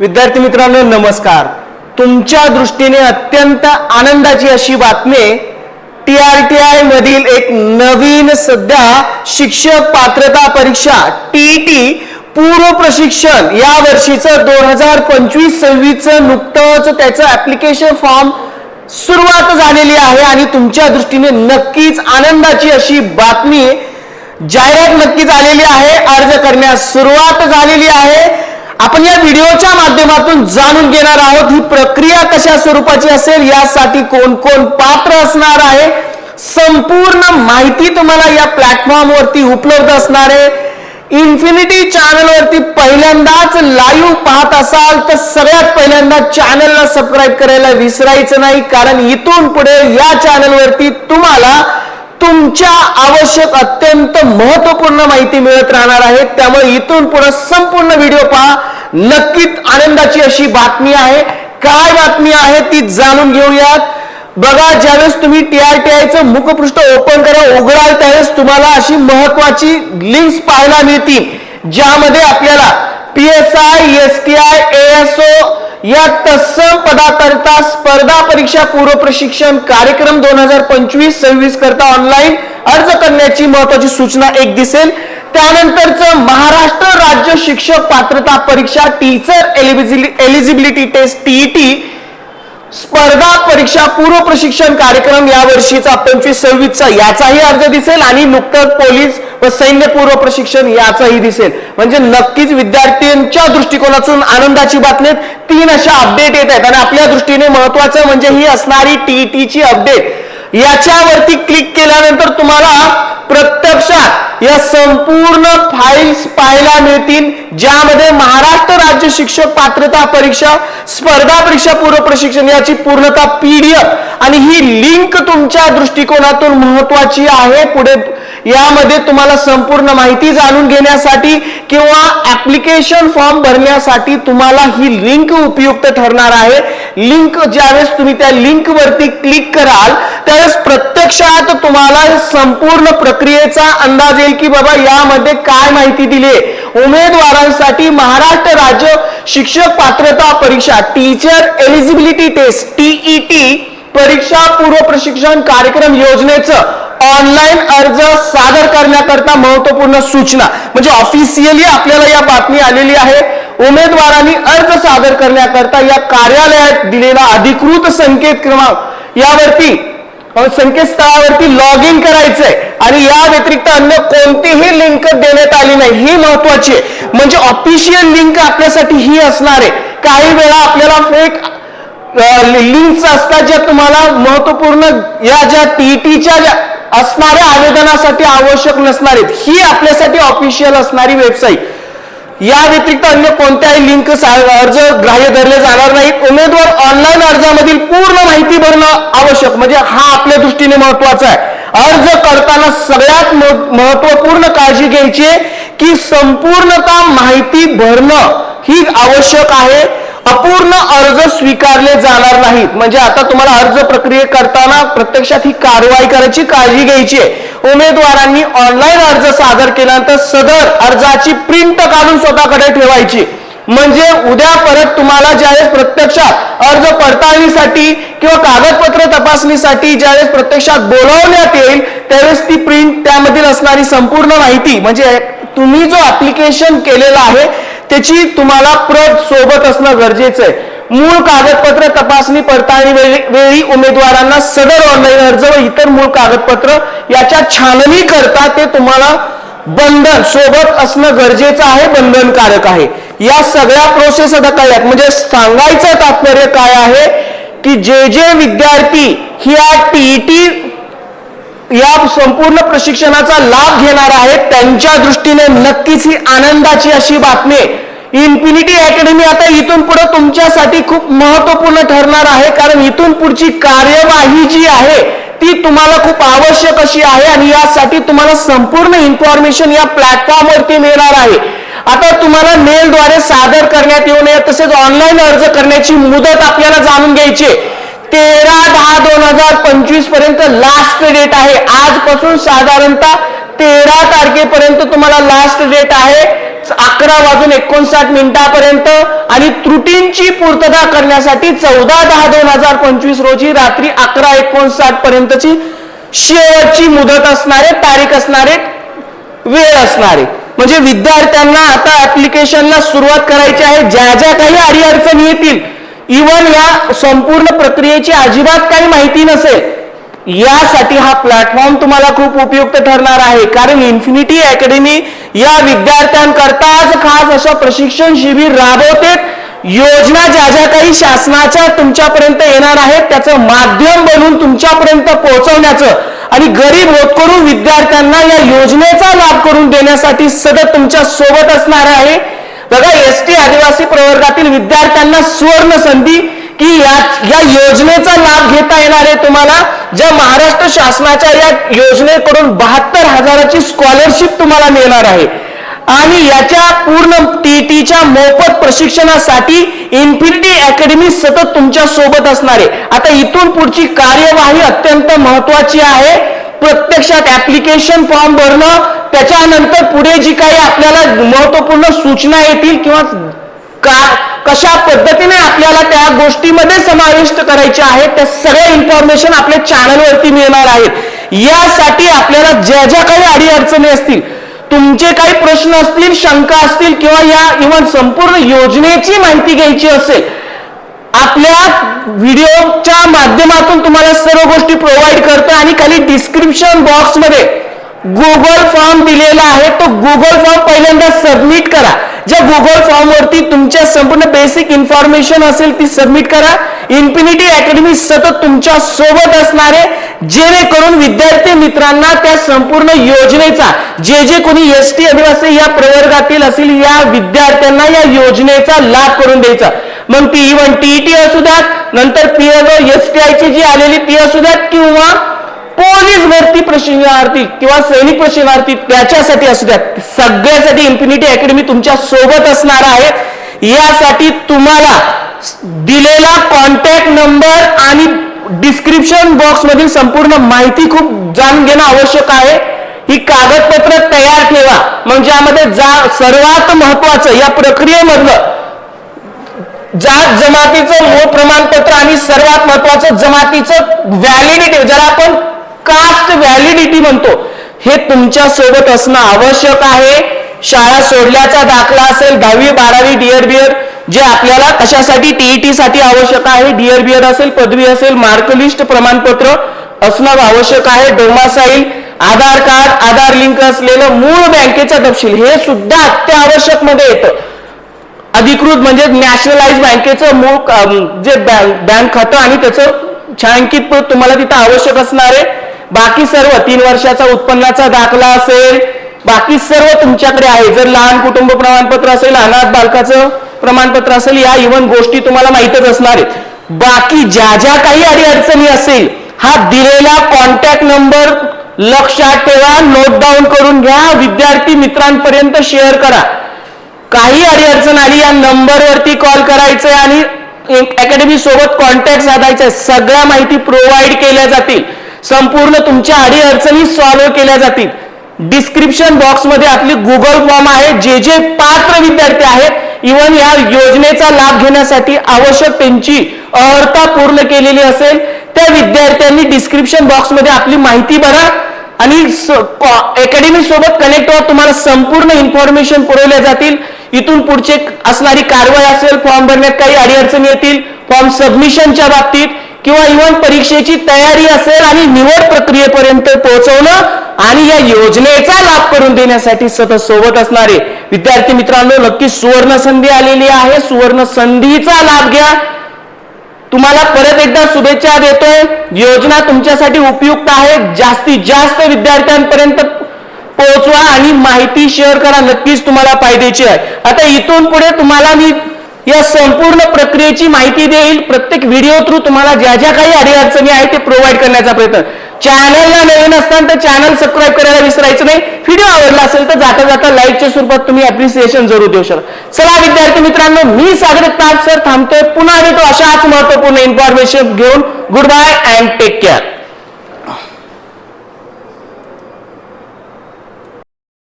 विद्यार्थी मित्रांनो नमस्कार. तुमच्या दृष्टीने अत्यंत आनंदाची अशी बातमी टी आर टी आय मधील एक नवीन सध्या शिक्षक पात्रता परीक्षा टीईटी पूर्व प्रशिक्षण या वर्षीचं दोन हजार पंचवीस सव्वीसचं नुकतंच त्याचं ऍप्लिकेशन फॉर्म सुरुवात झालेली आहे आणि तुमच्या दृष्टीने नक्कीच आनंदाची अशी बातमी जाहिरात नक्कीच आलेली आहे अर्ज करण्यास सुरुवात झालेली आहे. आपण या व्हिडिओच्या माध्यमातून जाणून घेणार आहोत ही प्रक्रिया कशा स्वरूपाची असेल यासाठी कोण कोण पात्र असणार आहे? संपूर्ण माहिती तुम्हाला या प्लॅटफॉर्म वरती उपलब्ध असणार आहे. इन्फिनिटी चॅनल वरती पहिल्यांदाच लाईव्ह पाहत असाल तर सगळ्यात पहिल्यांदा चॅनलला सबस्क्राईब करायला विसरायचं नाही कारण इथून पुढे या चॅनल वरती तुम्हाला तुमच्या आवश्यक अत्यंत महत्त्वपूर्ण माहिती मिळत राहणार आहे. त्यामुळे इथून पुढे संपूर्ण व्हिडिओ पहा. नक्कीच आनंदाची अशी बातमी आहे. काय बातमी आहे ती जाणून घेऊयात. बघा ज्यावेळेस तुम्ही टी आर टी आयचं मुखपृष्ठ ओपन करा उघडाल त्यावेळेस तुम्हाला अशी महत्वाची लिंक्स पाहायला मिळतील. ज्यामध्ये आपल्याला P S I S T I S O या तत्सम पदाकरता स्पर्धा परीक्षा पूर्व प्रशिक्षण कार्यक्रम दोन हजार पंचवीस सव्वीस करता ऑनलाईन अर्ज करण्याची महत्वाची सूचना एक दिसेल. त्यानंतरच महाराष्ट्र राज्य शिक्षक पात्रता परीक्षा टीचर एलिजिबिलिटी टेस्ट टीईटी स्पर्धा परीक्षा पूर्व प्रशिक्षण कार्यक्रम या वर्षीचा पंचवीस सव्वीसचा याचाही अर्ज दिसेल आणि नुकतंच पोलीस व सैन्य पूर्व प्रशिक्षण याचाही दिसेल. म्हणजे नक्कीच विद्यार्थ्यांच्या दृष्टिकोनातून आनंदाची बातमी तीन अशा अपडेट येत आहेत. आणि आपल्या दृष्टीने महत्वाचं म्हणजे ही असणारी टीईटीची अपडेट याच्यावरती क्लिक केल्यानंतर तुम्हाला प्रत्यक्षात या संपूर्ण फाईल्स पाहायला मिळतील ज्यामध्ये महाराष्ट्र राज्य शिक्षक पात्रता परीक्षा स्पर्धा परीक्षा पूर्व प्रशिक्षण याची पूर्णता पीडीएफ आणि ही लिंक तुमच्या दृष्टिकोनातून महत्वाची आहे. पुढे यामध्ये तुम्हाला संपूर्ण माहिती जाणून घेण्यासाठी किंवा ऍप्लिकेशन फॉर्म भरण्यासाठी तुम्हाला ही लिंक उपयुक्त ठरणार आहे. लिंक ज्यावेळेस तुम्ही त्या लिंक वरती क्लिक कराल त्यावेळेस प्रत्यक्षात तुम्हाला संपूर्ण प्रक्रियेचा अंदाज येईल की बाबा यामध्ये काय माहिती दिली आहे उमेदवारांसाठी महाराष्ट्र राज्य शिक्षक पात्रता परीक्षा टीचर एलिजिबिलिटी टेस्ट टीईटी परीक्षा पूर्व प्रशिक्षण कार्यक्रम योजनेचं ऑनलाईन अर्ज सादर करण्याकरता महत्त्वपूर्ण सूचना. म्हणजे ऑफिशियली आपल्याला या बातमी आलेली आहे. उमेदवारांनी अर्ज सादर करण्याकरता या कार्यालयात दिलेला अधिकृत संकेत क्रमांक यावरती संकेतस्थळावरती लॉग इन करायचंय. आणि या व्यतिरिक्त अन्य कोणतीही लिंक देण्यात आली नाही. ही महत्वाची आहे. म्हणजे ऑफिशियल लिंक आपल्यासाठी ही असणार आहे. काही वेळा आपल्याला फेक लिंक्स असतात ज्या तुम्हाला महत्त्वपूर्ण या ज्या टीईटीच्या ज्या असणाऱ्या आवेदनासाठी आवश्यक नसणार आहेत. ही आपल्यासाठी ऑफिशियल असणारी वेबसाईट या व्यतिरिक्त अन्य कोणत्याही लिंक अर्ज ग्राह्य धरले जाणार नाहीत. उमेदवार ऑनलाईन अर्जामधील पूर्ण माहिती भरणं आवश्यक. म्हणजे हा आपल्या दृष्टीने महत्त्वाचा आहे. अर्ज करताना सगळ्यात महत्त्वपूर्ण काळजी घ्यायची आहे की संपूर्णता माहिती भरणं ही आवश्यक आहे. अपूर्ण अर्ज स्वीकारले जाणार नाहीत. म्हणजे आता तुम्हाला अर्ज प्रक्रिये करताना प्रत्यक्षात ही कारवाई करायची काळजी घ्यायची आहे. उमेदवारांनी ऑनलाईन अर्ज सादर केल्यानंतर सदर अर्जाची प्रिंट काढून स्वतःकडे ठेवायची. म्हणजे उद्या परत तुम्हाला ज्यावेळेस प्रत्यक्षात अर्ज पडताळणीसाठी किंवा कागदपत्र तपासणीसाठी ज्यावेळेस प्रत्यक्षात बोलावण्यात येईल त्यावेळेस ती प्रिंट त्यामधील असणारी संपूर्ण माहिती म्हणजे तुम्ही जो ऍप्लिकेशन केलेला आहे त्याची तुम्हाला प्रत सोबत असणं गरजेचं आहे. मूळ कागदपत्र तपासणी पडताळणी वेळी वेळी उमेदवारांना सदर ऑनलाईन अर्ज व इतर मूळ कागदपत्र याच्या छाननी करता ते तुम्हाला बंधन सोबत असणं गरजेचं आहे बंधनकारक आहे. या सगळ्या प्रोसेस आता काय आहेत? म्हणजे सांगायचं तात्पर्य काय आहे की जे जे विद्यार्थी ही टीईटी या संपूर्ण प्रशिक्षणाचा लाभ घेणार आहेत. त्यांच्या दृष्टीने नक्कीच ही आनंदाची अशी बातमी आहे. इन्फिनिटी अकॅडमी आता इथून पुढे तुमच्यासाठी खूप महत्त्वपूर्ण ठरणार आहे. कारण इथून पुढची कार्यवाही जी आहे ती तुम्हाला खूप आवश्यक अशी आहे आणि यासाठी तुम्हाला संपूर्ण इन्फॉर्मेशन या प्लॅटफॉर्मवरती मिळणार आहे. आता तुम्हाला मेलद्वारे सादर करण्यात येऊ नये तसेच ऑनलाईन अर्ज करण्याची मुदत आपल्याला जाणून घ्यायची आहे. तेरा दहा दोन हजार पंचवीसपर्यंत लास्ट डेट आहे. आजपासून साधारणतः तेरा तारखेपर्यंत तुम्हाला लास्ट डेट आहे. अकरा वाजून एकोणसाठ मिनिटापर्यंत आणि त्रुटींची पूर्तता करण्यासाठी चौदा दहा दोन हजार पंचवीस रोजी रात्री अकरा एकोणसाठ पर्यंतची शेवटची मुदत असणारे तारीख असणारे वेळ असणारे. म्हणजे विद्यार्थ्यांना आता ऍप्लिकेशनला सुरुवात करायची आहे. ज्या ज्या काही अडीअडचणी येतील इवन या संपूर्ण प्रक्रियेची अजिबात काही माहिती नसेल. यासाठी हा प्लॅटफॉर्म तुम्हाला खूप उपयुक्त ठरणार आहे. कारण इन्फिनिटी अकॅडमी या विद्यार्थ्यांकरताच खास असं प्रशिक्षण शिबिर राबवते. योजना ज्या ज्या काही शासनाच्या तुमच्यापर्यंत येणार आहेत त्याचं माध्यम बनून तुमच्यापर्यंत पोहोचवण्याचं आणि गरीब होतकरू विद्यार्थ्यांना या योजनेचा लाभ करून देण्यासाठी सतत तुमच्यासोबत असणार आहे. बघा एस टी आदिवासी प्रवर्गातील विद्यार्थ्यांना सुवर्ण संधी की या या योजनेचा लाभ घेता येणार आहे तुम्हाला? ज्या महाराष्ट्र शासनाच्या या योजनेकडून बहात्तर हजाराची स्कॉलरशिप तुम्हाला मिळणार आहे. आणि याच्या पूर्ण टीटीच्या मोफत प्रशिक्षणासाठी इन्फिनिटी अकॅडमी सतत तुमच्यासोबत असणार आहे. आता इथून पुढची कार्यवाही अत्यंत महत्वाची आहे. प्रत्यक्षात ऍप्लिकेशन फॉर्म भरणं त्याच्यानंतर पुढे जी काही आपल्याला महत्त्वपूर्ण सूचना येतील किंवा का कशा पद्धतीने आपल्याला त्या गोष्टीमध्ये समाविष्ट करायच्या आहेत त्या सगळ्या इन्फॉर्मेशन आपल्या चॅनलवरती मिळणार आहेत. यासाठी आपल्याला ज्या ज्या काही अडीअडचणी असतील तुमचे काही प्रश्न असतील शंका असतील किंवा या इव्हन संपूर्ण योजनेची माहिती घ्यायची असेल आपल्या व्हिडिओच्या माध्यमातून तुम्हाला सर्व गोष्टी प्रोव्हाइड करतो आणि खाली डिस्क्रिप्शन बॉक्समध्ये गुगल फॉर्म दिलेला आहे. तो गुगल फॉर्म पहिल्यांदा सबमिट करा. ज्या गुगल फॉर्म वरती तुमच्या संपूर्ण बेसिक इन्फॉर्मेशन असेल ती सबमिट करा. इन्फिनिटी अकॅडमी सतत तुमच्यासोबत असणारे जेणेकरून विद्यार्थी मित्रांना त्या संपूर्ण योजनेचा जे जे कोणी एस टी असेल या प्रवर्गातील असेल या विद्यार्थ्यांना या योजनेचा लाभ करून द्यायचा. मग ती इव्हन टीईटी असू द्यात नंतर पीएलओ एस टी आयची जी आलेली ती असू द्यात किंवा पोलीस भरती प्रशिक्षणार्थी किंवा सैनिक प्रशिक्षणार्थी त्याच्यासाठी असू द्यात. सगळ्यासाठी इन्फिनिटी अकॅडमी तुमच्यासोबत असणार आहे. यासाठी तुम्हाला दिलेला कॉन्टॅक्ट नंबर आणि डिस्क्रिप्शन बॉक्स मधील संपूर्ण माहिती खूप जाणून घेणं आवश्यक आहे. ही कागदपत्र तयार ठेवा. मग ज्यामध्ये जा सर्वात महत्वाचं या प्रक्रियेमधलं जात जमातीचं मूळ प्रमाणपत्र आणि सर्वात महत्वाचं जमातीचं व्हॅलिडिटी ज्याला आपण कास्ट व्हॅलिडिटी म्हणतो हे तुमच्यासोबत असणं आवश्यक आहे. शाळा सोडल्याचा दाखला असेल दहावी बारावी डिअर बीएड जे आपल्याला कशासाठी टीईटी साठी आवश्यक आहे. डीएड बीएड असेल पदवी असेल मार्कलिस्ट प्रमाणपत्र असणं आवश्यक आहे. Domicile Aadhaar card Aadhaar link असलेलं मूळ बँकेचा तपशील हे सुद्धा अत्यावश्यकमध्ये येतं. अधिकृत म्हणजे नॅशनलाइज बँकेचं मूळ जे बँक बँक खातं आणि त्याचं छायांकित तुम्हाला तिथं आवश्यक असणार आहे. बाकी सर्व तीन वर्षाचा उत्पन्नाचा दाखला असेल बाकी सर्व तुमच्याकडे आहे. जर लहान कुटुंब प्रमाणपत्र असेल अनाथ बालकाचं प्रमाणपत्र असेल या इव्हन गोष्टी तुम्हाला माहीतच असणार आहेत. बाकी ज्या ज्या काही अडीअडचणी असेल हा दिलेला कॉन्टॅक्ट नंबर लक्षात ठेवा नोट डाऊन करून घ्या. विद्यार्थी मित्रांपर्यंत शेअर करा. काही अडीअडचण आली या नंबरवरती कॉल करायचंय आणि अकॅडमी सोबत कॉन्टॅक्ट साधायचा सगळ्या माहिती प्रोव्हाइड केल्या जातील. संपूर्ण तुमच्या अडीअडचणी सॉल्व्ह केल्या जातील. डिस्क्रिप्शन बॉक्समध्ये आपली गुगल फॉर्म आहे. जे जे पात्र विद्यार्थी आहेत इव्हन या योजनेचा लाभ घेण्यासाठी आवश्यक त्यांची अर्हता पूर्ण केलेली असेल त्या विद्यार्थ्यांनी डिस्क्रिप्शन बॉक्समध्ये आपली माहिती भरा आणि अकॅडमी सोबत कनेक्ट व्हा तुम्हाला संपूर्ण इन्फॉर्मेशन पुरवल्या जातील. इथून पुढचे असणारी कारवाई असेल फॉर्म भरण्यात काही अडीअडचणी येतील फॉर्म सबमिशनच्या बाबतीत किंवा इव्हन परीक्षेची तयारी असेल आणि निवड प्रक्रियेपर्यंत पोहोचवणं आणि या योजनेचा लाभ करून देण्यासाठी सतत सोबत असणारे विद्यार्थी मित्रांनो नक्की सुवर्ण संधी आलेली आहे. सुवर्ण संधीचा लाभ घ्या. तुम्हाला परत एकदा शुभेच्छा देतोय. योजना तुमच्यासाठी उपयुक्त आहे. जास्तीत जास्त विद्यार्थ्यांपर्यंत पोहोचवा आणि माहिती शेअर करा. नक्कीच तुम्हाला फायद्याची आहे. आता इथून पुढे तुम्हाला मी या संपूर्ण प्रक्रियेची माहिती देईल. प्रत्येक व्हिडिओ थ्रू तुम्हाला ज्या ज्या काही अडीअडचणी आहेत ते प्रोव्हाइड करण्याचा प्रयत्न. चॅनलला नवीन असताना तर चॅनल सबस्क्राईब करायला विसरायचं नाही. व्हिडिओ आवडला असेल तर जाता जाता लाईकच्या स्वरूपात तुम्ही अप्रिसिएशन जरूर देऊ शकता. चला विद्यार्थी मित्रांनो मी सागर ताप सर थांबतोय. पुन्हा येतो अशाच महत्त्वपूर्ण इन्फॉर्मेशन घेऊन. Good bye and take care